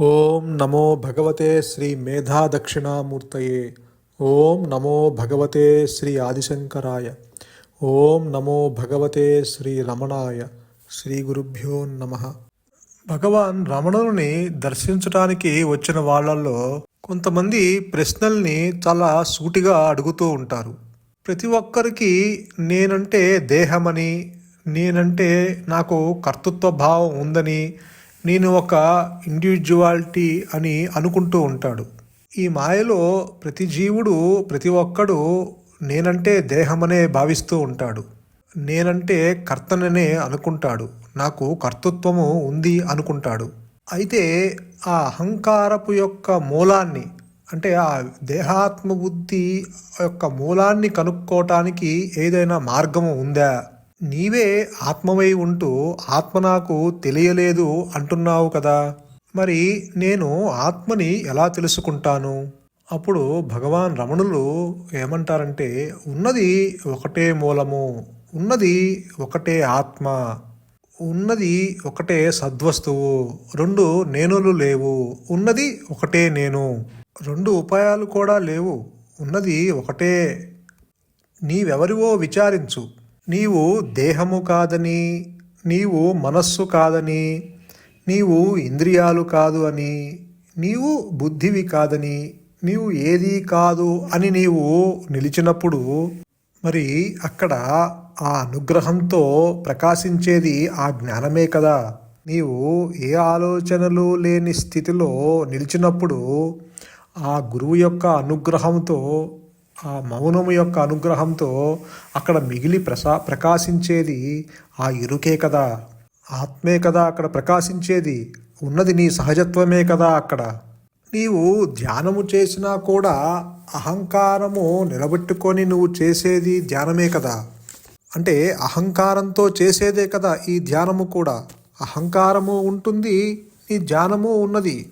ఓం నమో భగవతే శ్రీ మేధా దక్షిణామూర్తయే ఓం నమో భగవతే శ్రీ ఆదిశంకరాయ. ఓం నమో భగవతే శ్రీ రమణాయ. శ్రీ గురుభ్యో నమ. భగవాన్ రమణుని దర్శించడానికి వచ్చిన వాళ్ళల్లో కొంతమంది ప్రశ్నల్ని చాలా సూటిగా అడుగుతూ ఉంటారు. ప్రతి ఒక్కరికి నేనంటే దేహమని నేనంటే నాకు కర్తృత్వ భావం ఉందని నేను ఒక ఇండివిజువాలిటీ అని అనుకుంటూ ఉంటాడు. ఈ మాయలో ప్రతి జీవుడు ప్రతి ఒక్కడు నేనంటే దేహమనే భావిస్తూ ఉంటాడు. నేనంటే కర్తననే అనుకుంటాడు. నాకు కర్తృత్వము ఉంది అనుకుంటాడు. అయితే ఆ అహంకారపు యొక్క మూలాన్ని అంటే ఆ దేహాత్మ బుద్ధి యొక్క మూలాన్ని కనుక్కోవటానికి ఏదైనా మార్గము ఉందా? నీవే ఆత్మవై ఉంటూ ఆత్మ నాకు తెలియలేదు అంటున్నావు కదా. మరి నేను ఆత్మని ఎలా తెలుసుకుంటాను? అప్పుడు భగవాన్ రమణులు ఏమంటారంటే ఉన్నది ఒకటే మూలము ఉన్నది ఒకటే ఆత్మ ఉన్నది ఒకటే సద్వస్తువు రెండు నేనులు లేవు ఉన్నది ఒకటే నేను రెండు ఉపాయాలు కూడా లేవు ఉన్నది ఒకటే. నీవెవరివో విచారించు. నీవు దేహము కాదని నీవు మనస్సు కాదని నీవు ఇంద్రియాలు కాదు అని నీవు బుద్ధివి కాదని నీవు ఏది కాదు అని నీవు నిలిచినప్పుడు మరి అక్కడ ఆ అనుగ్రహంతో ప్రకాశించేది ఆ జ్ఞానమే కదా. నీవు ఏ ఆలోచనలు లేని స్థితిలో నిలిచినప్పుడు ఆ గురువు యొక్క అనుగ్రహంతో ఆ మౌనము యొక్క అనుగ్రహంతో అక్కడ మిగిలి ప్రసా ప్రకాశించేది ఆ ఇరుకే కదా. ఆత్మే కదా అక్కడ ప్రకాశించేది. ఉన్నది నీ సహజత్వమే కదా అక్కడ. నీవు ధ్యానము చేసినా కూడా అహంకారము నిలబెట్టుకొని నువ్వు చేసేది ధ్యానమే కదా. అంటే అహంకారంతో చేసేదే కదా ఈ ధ్యానము కూడా. అహంకారము ఉంటుంది నీ ధ్యానము ఉన్నది.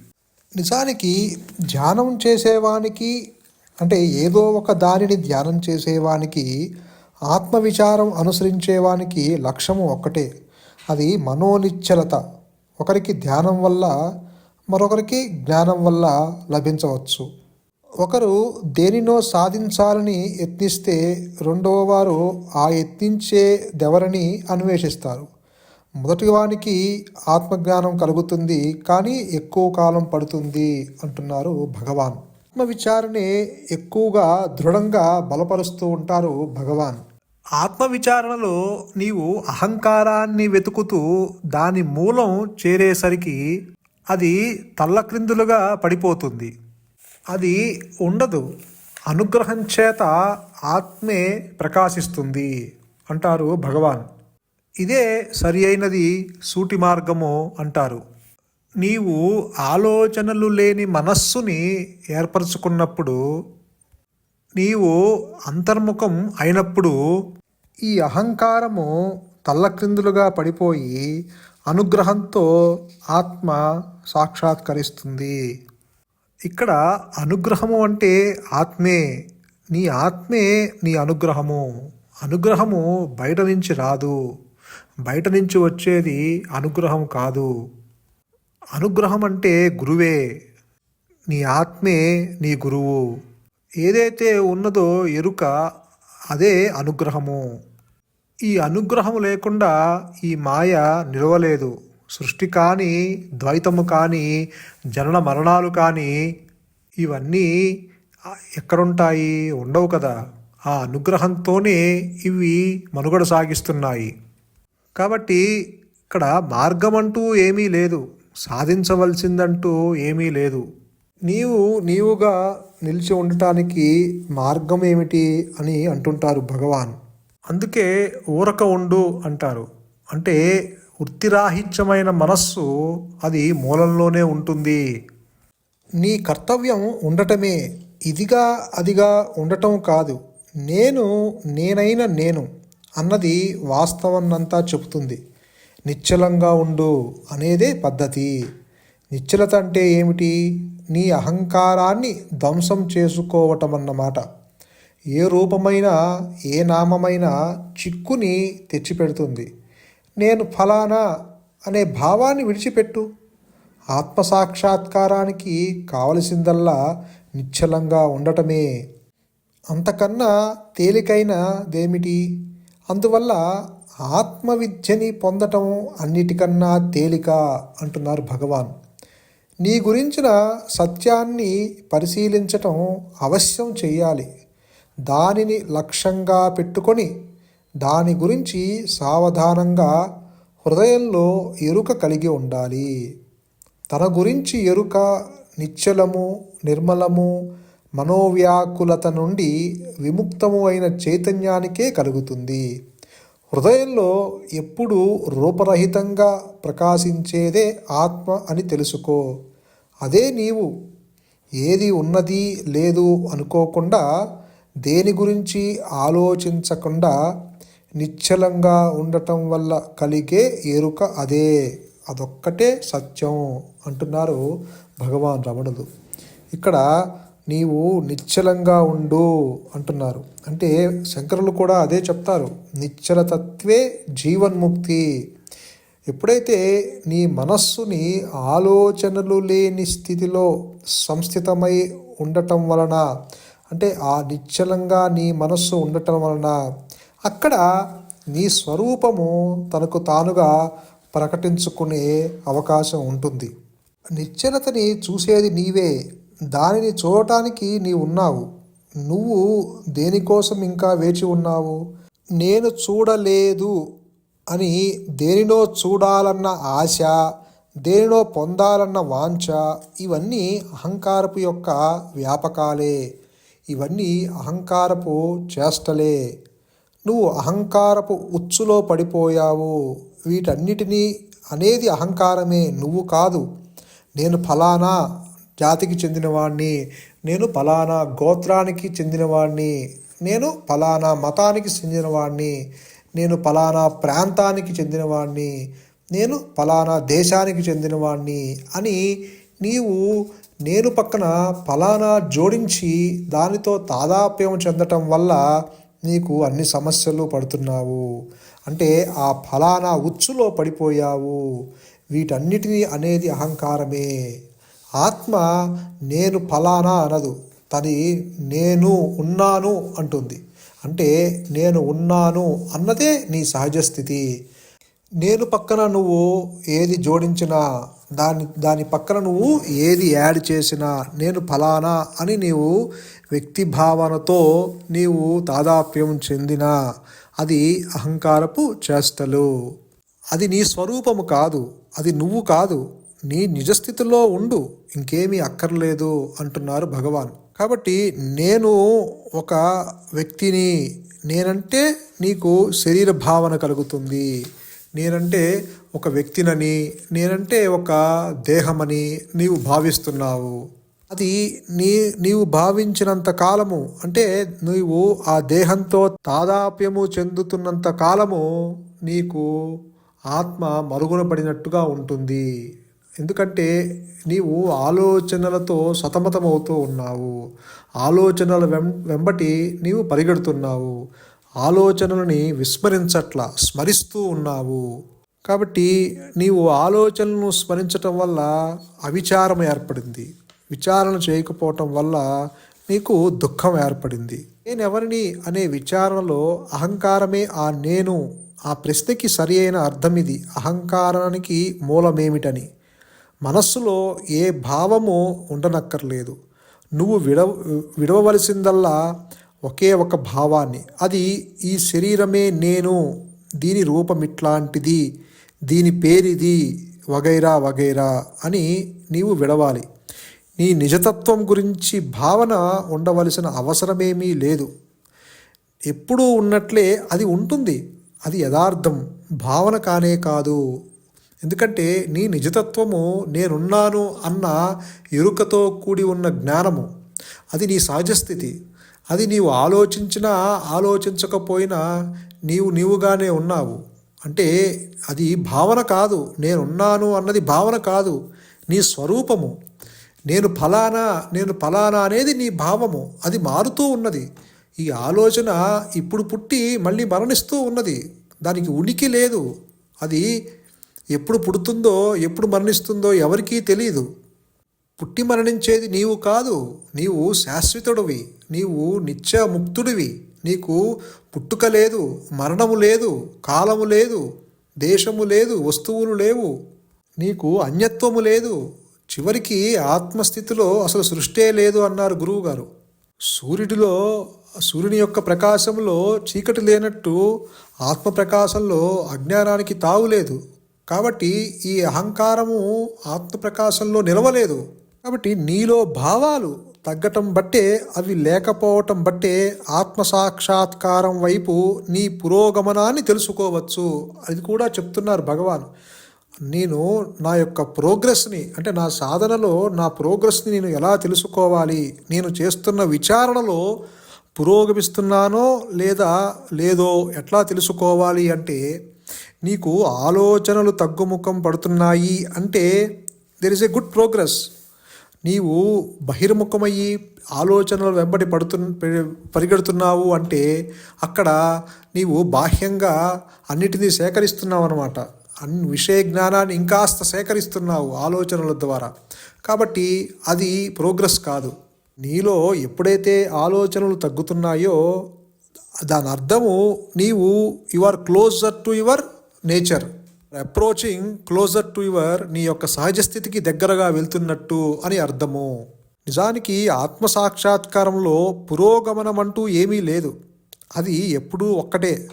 నిజానికి ధ్యానం చేసేవానికి అంటే ఏదో ఒక దానిని ధ్యానం చేసేవానికి ఆత్మవిచారం అనుసరించేవానికి లక్ష్యము ఒక్కటే. అది మనోనిశ్చలత. ఒకరికి ధ్యానం వల్ల మరొకరికి జ్ఞానం వల్ల లభించవచ్చు. ఒకరు దేనినో సాధించాలని యత్నిస్తే రెండవ వారు ఆ యత్నించే దెవరని అన్వేషిస్తారు. మొదటి వానికి ఆత్మజ్ఞానం కలుగుతుంది కానీ ఎక్కువ కాలం పడుతుంది అంటున్నారు భగవాన్. ఆత్మవిచారణే ఎక్కువగా దృఢంగా బలపరుస్తూ ఉంటారు భగవాన్. ఆత్మ విచారణలో నీవు అహంకారాన్ని వెతుకుతూ దాని మూలం చేరేసరికి అది తల్లక్రిందులుగా పడిపోతుంది. అది ఉండదు. అనుగ్రహం చేత ఆత్మే ప్రకాశిస్తుంది అంటారు భగవాన్. ఇదే సరి అయినది సూటి మార్గము అంటారు. నీవు ఆలోచనలు లేని మనస్సుని ఏర్పరచుకున్నప్పుడు నీవు అంతర్ముఖం అయినప్పుడు ఈ అహంకారము తల్లక్రిందులుగా పడిపోయి అనుగ్రహంతో ఆత్మ సాక్షాత్కరిస్తుంది. ఇక్కడ అనుగ్రహము అంటే ఆత్మే. నీ ఆత్మే నీ అనుగ్రహము. అనుగ్రహము బయట నుంచి రాదు. బయట నుంచి వచ్చేది అనుగ్రహం కాదు. అనుగ్రహం అంటే గురువే నీ ఆత్మే నీ గురువు. ఏదైతే ఉన్నదో ఎరుక అదే అనుగ్రహము. ఈ అనుగ్రహము లేకుండా ఈ మాయ నిలవలేదు. సృష్టి కానీ ద్వైతము కానీ జనన మరణాలు కానీ ఇవన్నీ ఎక్కడుంటాయి? ఉండవు కదా. ఆ అనుగ్రహంతోనే ఇవి మనుగడ సాగిస్తున్నాయి. కాబట్టి ఇక్కడ మార్గం అంటూ ఏమీ లేదు. సాధించవలసిందంటూ ఏమీ లేదు. నీవు నీవుగా నిలిచి ఉండటానికి మార్గం ఏమిటి అని అంటుంటారు భగవాన్. అందుకే ఊరక ఉండు అంటారు. అంటే వృత్తిరాహిత్యమైన మనస్సు అది మూలంలోనే ఉంటుంది. నీ కర్తవ్యం ఉండటమే. ఇదిగా అదిగా ఉండటం కాదు. నేను నేనైన నేను అన్నది వాస్తవన్నంతా చెబుతుంది. నిశ్చలంగా ఉండు అనేదే పద్ధతి. నిశ్చలత అంటే ఏమిటి? నీ అహంకారాన్ని ధ్వంసం చేసుకోవటం అన్నమాట ఏ రూపమైన ఏ నామమైన చిక్కుని తెచ్చిపెడుతుంది. నేను ఫలానా అనే భావాన్ని విడిచిపెట్టు. ఆత్మసాక్షాత్కారానికి కావలసిందల్లా నిశ్చలంగా ఉండటమే. అంతకన్నా తేలికైనదేమిటి? అందువల్ల ఆత్మవిద్యని పొందటం అన్నిటికన్నా తేలిక అంటున్నారు భగవాన్. నీ గురించిన సత్యాన్ని పరిశీలించటం అవశ్యం చేయాలి. దానిని లక్ష్యంగా పెట్టుకొని దాని గురించి సావధానంగా హృదయంలో ఎరుక కలిగి ఉండాలి. తన గురించి ఎరుక నిశ్చలము నిర్మలము మనోవ్యాకులత నుండి విముక్తము అయిన చైతన్యానికే కలుగుతుంది. హృదయంలో ఎప్పుడు రూపరహితంగా ప్రకాశించేదే ఆత్మ అని తెలుసుకో. అదే నీవు. ఏది ఉన్నది లేదు అనుకోకుండా దేని గురించి ఆలోచించకుండా నిశ్చలంగా ఉండటం వల్ల కలిగే ఎరుక అదే. అదొక్కటే సత్యం అంటున్నారు భగవాన్ రమణులు. ఇక్కడ నీవు నిశ్చలంగా ఉండు అంటున్నారు. అంటే శంకరులు కూడా అదే చెప్తారు. నిశ్చలతత్వే జీవన్ముక్తి. ఎప్పుడైతే నీ మనస్సుని ఆలోచనలు లేని స్థితిలో సంస్థితమై ఉండటం వలన అంటే ఆ నిశ్చలంగా నీ మనస్సు ఉండటం వలన అక్కడ నీ స్వరూపము తనకు తానుగా ప్రకటించుకునే అవకాశం ఉంటుంది. నిశ్చలతని చూసేది నీవే. దానిని చూడటానికి నీ ఉన్నావు నువ్వు దేనికోసం ఇంకా వేచి ఉన్నావు? నేను చూడలేదు అని దేనినో చూడాలన్న ఆశ దేనినో పొందాలన్న వాంఛ ఇవన్నీ అహంకారపు యొక్క వ్యాపకాలే. ఇవన్నీ అహంకారపు చేష్టలే. నువ్వు అహంకారపు ఉచ్చులో పడిపోయావు. వీటన్నిటినీ అనేది అహంకారమే. నువ్వు కాదు. నేను ఫలానా జాతికి చెందినవాడిని నేను ఫలానా గోత్రానికి చెందినవాడిని నేను ఫలానా మతానికి చెందినవాడిని నేను ఫలానా ప్రాంతానికి చెందినవాడిని నేను ఫలానా దేశానికి చెందినవాడిని అని నీవు నేను పక్కన ఫలానా జోడించి దానితో తాదాప్యం చెందటం వల్ల నీకు అన్ని సమస్యలు పడుతున్నావు. అంటే ఆ ఫలానా ఉచ్చులో పడిపోయావు. వీటన్నిటినీ అనేది అహంకారమే. ఆత్మ నేను ఫలానా అనదు తది నేను ఉన్నాను అంటుంది. అంటే నేను ఉన్నాను అన్నదే నీ సహజ స్థితి. నేను పక్కన నువ్వు ఏది జోడించినా దాని దాని పక్కన నువ్వు ఏది యాడ్ చేసినా నేను ఫలానా అని నీవు వ్యక్తి భావనతో నీవు తాదాప్యం చెందినా అది అహంకారపు చేష్టలు. అది నీ స్వరూపము కాదు అది నువ్వు కాదు. నీ నిజస్థితిలో ఉండు ఇంకేమీ అక్కర్లేదు అంటున్నారు భగవాన్. కాబట్టి నేను ఒక వ్యక్తిని నేనంటే నీకు శరీర భావన కలుగుతుంది నేనంటే ఒక వ్యక్తినని నేనంటే ఒక దేహమని నీవు భావిస్తున్నావు. అది నీ నీవు భావించినంత కాలము అంటే నీవు ఆ దేహంతో తాదాప్యము చెందుతున్నంత కాలము నీకు ఆత్మ మరుగున పడినట్టుగా ఉంటుంది. ఎందుకంటే నీవు ఆలోచనలతో సతమతమవుతూ ఉన్నావు. ఆలోచనల వెం వెంబటి నీవు పరిగెడుతున్నావు. ఆలోచనలని విస్మరించట్ల స్మరిస్తూ ఉన్నావు. కాబట్టి నీవు ఆలోచనలను స్మరించటం వల్ల అవిచారం ఏర్పడింది. విచారణ చేయకపోవటం వల్ల నీకు దుఃఖం ఏర్పడింది. నేను ఎవరిని అనే విచారణలో అహంకారమే ఆ నేను ఆ ప్రశ్నకి సరి అయిన అర్థం ఇది. అహంకారానికి మూలమేమిటని. మనస్సులో ఏ భావము ఉండనక్కర్లేదు. నువ్వు విడవ విడవవలసిందల్లా ఒకే ఒక భావాన్ని. అది ఈ శరీరమే నేను దీని రూపం ఇట్లాంటిది దీని పేరిది వగైరా వగైరా అని నీవు విడవాలి. నీ నిజతత్వం గురించి భావన ఉండవలసిన అవసరమేమీ లేదు. ఎప్పుడూ ఉన్నట్లే అది ఉంటుంది. అది యథార్థం. భావన కానే కాదు. ఎందుకంటే నీ నిజతత్వము నేనున్నాను అన్న ఎరుకతో కూడి ఉన్న జ్ఞానము. అది నీ సహజస్థితి. అది నీవు ఆలోచించినా ఆలోచించకపోయినా నీవు నీవుగానే ఉన్నావు. అంటే అది భావన కాదు. నేనున్నాను అన్నది భావన కాదు. నీ స్వరూపము. నేను ఫలానా నేను ఫలానా అనేది నీ భావము. అది మారుతూ ఉన్నది. ఈ ఆలోచన ఇప్పుడు పుట్టి మళ్ళీ మరణిస్తూ ఉన్నది. దానికి ఉనికి లేదు. అది ఎప్పుడు పుడుతుందో ఎప్పుడు మరణిస్తుందో ఎవరికీ తెలియదు పుట్టి మరణించేది నీవు కాదు. నీవు శాశ్వతుడివి. నీవు నిత్యముక్తుడివి. నీకు పుట్టుక లేదు మరణము లేదు కాలము లేదు దేశము లేదు వస్తువులు లేవు. నీకు అన్యత్వము లేదు. చివరికి ఆత్మస్థితిలో అసలు సృష్టే లేదు అన్నారు గురువుగారు. సూర్యుడిలో సూర్యుని యొక్క ప్రకాశంలో చీకటి లేనట్టు ఆత్మ ప్రకాశంలో అజ్ఞానానికి తావు లేదు. కాబట్టి ఈ అహంకారము ఆత్మ ప్రకాశంలో నిలవలేదు. కాబట్టి నీలో భావాలు తగ్గటం బట్టే అవి లేకపోవటం బట్టే ఆత్మ సాక్షాత్కారం వైపు నీ పురోగమనాన్ని తెలుసుకోవచ్చు. అది కూడా చెప్తున్నారు భగవాన్. నేను నా యొక్క ప్రోగ్రెస్ని అంటే నా సాధనలో నా ప్రోగ్రెస్ని నేను ఎలా తెలుసుకోవాలి? నేను చేస్తున్న విచారణలో పురోగమిస్తున్నానో లేదా లేదో ఎట్లా తెలుసుకోవాలి అంటే నీకు ఆలోచనలు తగ్గుముఖం పడుతున్నాయి అంటే there is a good progress నీవు బహిర్ముఖమయ్యి ఆలోచనలు వెంబడి పడుతు పరిగెడుతున్నావు అంటే అక్కడ నీవు బాహ్యంగా అన్నిటినీ సేకరిస్తున్నావు అనమాట అన్ని విషయ జ్ఞానాన్ని ఇంకాస్త సేకరిస్తున్నావు ఆలోచనల ద్వారా. కాబట్టి అది ప్రోగ్రెస్ కాదు. నీలో ఎప్పుడైతే ఆలోచనలు తగ్గుతున్నాయో దాని అర్థము నీవు you are closer to your nature. Approaching closer to your నీ యొక్క సహజ స్థితికి దగ్గరగా వెళ్తున్నట్టు అని అర్థము. నిజానికి ఆత్మ సాక్షాత్కారంలో పురోగమనం అంటూ ఏమీ లేదు. అది ఎప్పుడూ ఒక్కటే.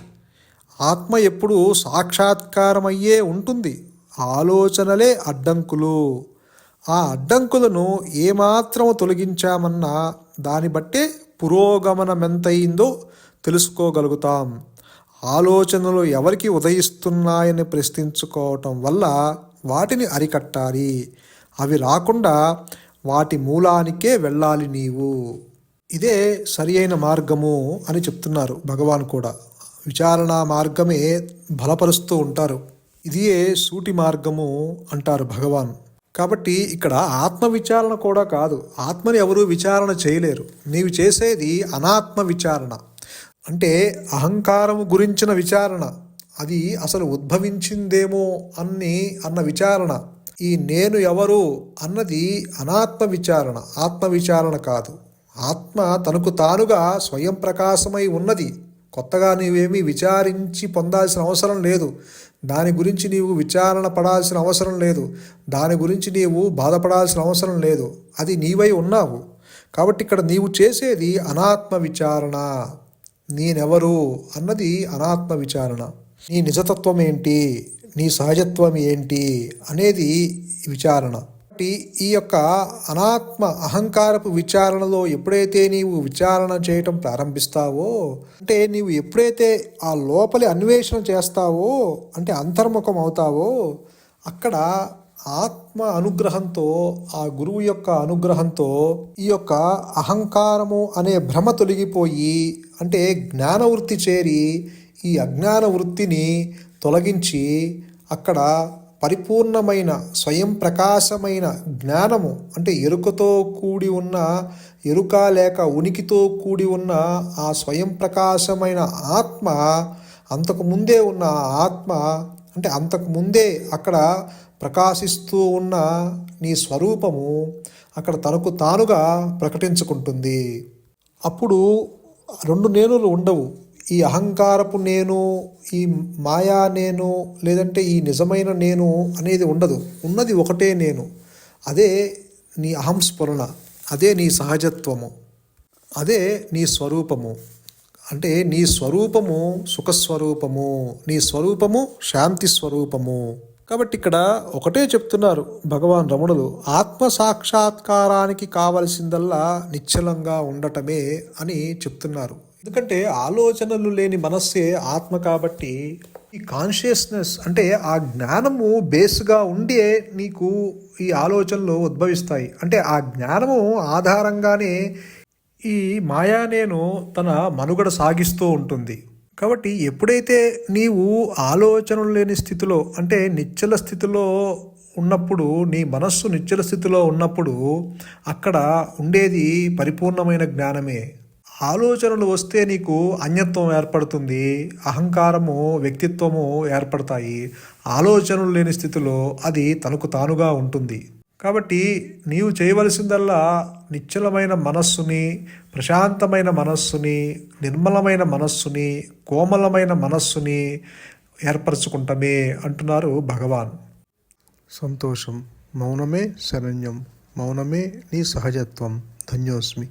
ఆత్మ ఎప్పుడూ సాక్షాత్కారమయ్యే ఉంటుంది. ఆలోచనలే అడ్డంకులు. ఆ అడ్డంకులను ఏమాత్రం తొలగించామన్నా దాన్ని బట్టే పురోగమనం ఎంతయిందో తెలుసుకోగలుగుతాం. ఆలోచనలు ఎవరికి ఉదయిస్తున్నాయని ప్రశ్నించుకోవటం వల్ల వాటిని అరికట్టాలి. అవి రాకుండా వాటి మూలానికే వెళ్ళాలి నీవు. ఇదే సరి అయిన మార్గము అని చెప్తున్నారు భగవాన్ కూడా. విచారణ మార్గమే బలపరుస్తూ ఉంటారు. ఇదియే సూటి మార్గము అంటారు భగవాన్. కాబట్టి ఇక్కడ ఆత్మ విచారణ కూడా కాదు. ఆత్మని ఎవరు విచారణ చేయలేరు. నీవు చేసేది అనాత్మ విచారణ అంటే అహంకారము గురించిన విచారణ. అది అసలు ఉద్భవించిందేమో అన్ని అన్న విచారణ. ఈ నేను ఎవరు అన్నది అనాత్మ విచారణ ఆత్మ విచారణ కాదు. ఆత్మ తనకు తానుగా స్వయం ప్రకాశమై ఉన్నది. కొత్తగా నీవేమీ విచారించి పొందాల్సిన అవసరం లేదు. దాని గురించి నీవు విచారణ పడాల్సిన అవసరం లేదు. దాని గురించి నీవు బాధపడాల్సిన అవసరం లేదు. అది నీవై ఉన్నావు. కాబట్టి ఇక్కడ నీవు చేసేది అనాత్మ విచారణ. నేనెవరు అన్నది అనాత్మ విచారణ. నీ నిజతత్వం ఏంటి నీ సహజత్వం ఏంటి అనేది విచారణ. ఈ యొక్క అనాత్మ అహంకారపు విచారణలో ఎప్పుడైతే నీవు విచారణ చేయటం ప్రారంభిస్తావో అంటే నీవు ఎప్పుడైతే ఆ లోపలి అన్వేషణ చేస్తావో అంటే అంతర్ముఖం అవుతావో అక్కడ ఆత్మ అనుగ్రహంతో ఆ గురువు యొక్క అనుగ్రహంతో ఈ యొక్క అహంకారము అనే భ్రమ తొలగిపోయి అంటే జ్ఞాన వృత్తి చేరి ఈ అజ్ఞాన వృత్తిని తొలగించి అక్కడ పరిపూర్ణమైన స్వయం ప్రకాశమైన జ్ఞానము అంటే ఎరుకతో కూడి ఉన్న ఎరుక లేక ఉనికితో కూడి ఉన్న ఆ స్వయం ప్రకాశమైన ఆత్మ అంతకు ముందే ఉన్న ఆత్మ అంటే అంతకు ముందే అక్కడ ప్రకాశిస్తూ ఉన్న నీ స్వరూపము అక్కడ తనకు తానుగా ప్రకటించుకుంటుంది. అప్పుడు రెండు నేనులు ఉండవు. ఈ అహంకారపు నేను ఈ మాయా నేను లేదంటే ఈ నిజమైన నేను అనేది ఉండదు. ఉన్నది ఒకటే నేను. అదే నీ అహంస్ఫురణ అదే నీ సహజత్వము. అదే నీ స్వరూపము. అంటే నీ స్వరూపము సుఖస్వరూపము. నీ స్వరూపము శాంతి స్వరూపము. కాబట్టి ఇక్కడ ఒకటే చెప్తున్నారు భగవాన్ రమణులు ఆత్మ సాక్షాత్కారానికి కావలసిందల్లా నిశ్చలంగా ఉండటమే అని చెప్తున్నారు. ఎందుకంటే ఆలోచనలు లేని మనస్సే ఆత్మ కాబట్టి ఈ కాన్షియస్నెస్ అంటే ఆ జ్ఞానము బేస్గా ఉండే నీకు ఈ ఆలోచనలు ఉద్భవిస్తాయి. అంటే ఆ జ్ఞానము ఆధారంగానే ఈ మాయా నేను తన మనుగడ సాగిస్తూ ఉంటుంది. కాబట్టి ఎప్పుడైతే నీవు ఆలోచనలు లేని స్థితిలో అంటే నిశ్చల స్థితిలో ఉన్నప్పుడు నీ మనస్సు నిశ్చల స్థితిలో ఉన్నప్పుడు అక్కడ ఉండేది పరిపూర్ణమైన జ్ఞానమే. ఆలోచనలు వస్తే నీకు అన్యత్వం ఏర్పడుతుంది అహంకారము వ్యక్తిత్వము ఏర్పడతాయి. ఆలోచనలు లేని స్థితిలో అది తనకు తానుగా ఉంటుంది. కాబట్టి నీవు చేయవలసిందల్లా నిశ్చలమైన మనస్సుని ప్రశాంతమైన మనస్సుని నిర్మలమైన మనస్సుని కోమలమైన మనస్సుని ఏర్పరచుకుంటమే అంటున్నారు భగవాన్. సంతోషం మౌనమే శరణ్యం మౌనమే నీ సహజత్వం. ధన్యోస్మి.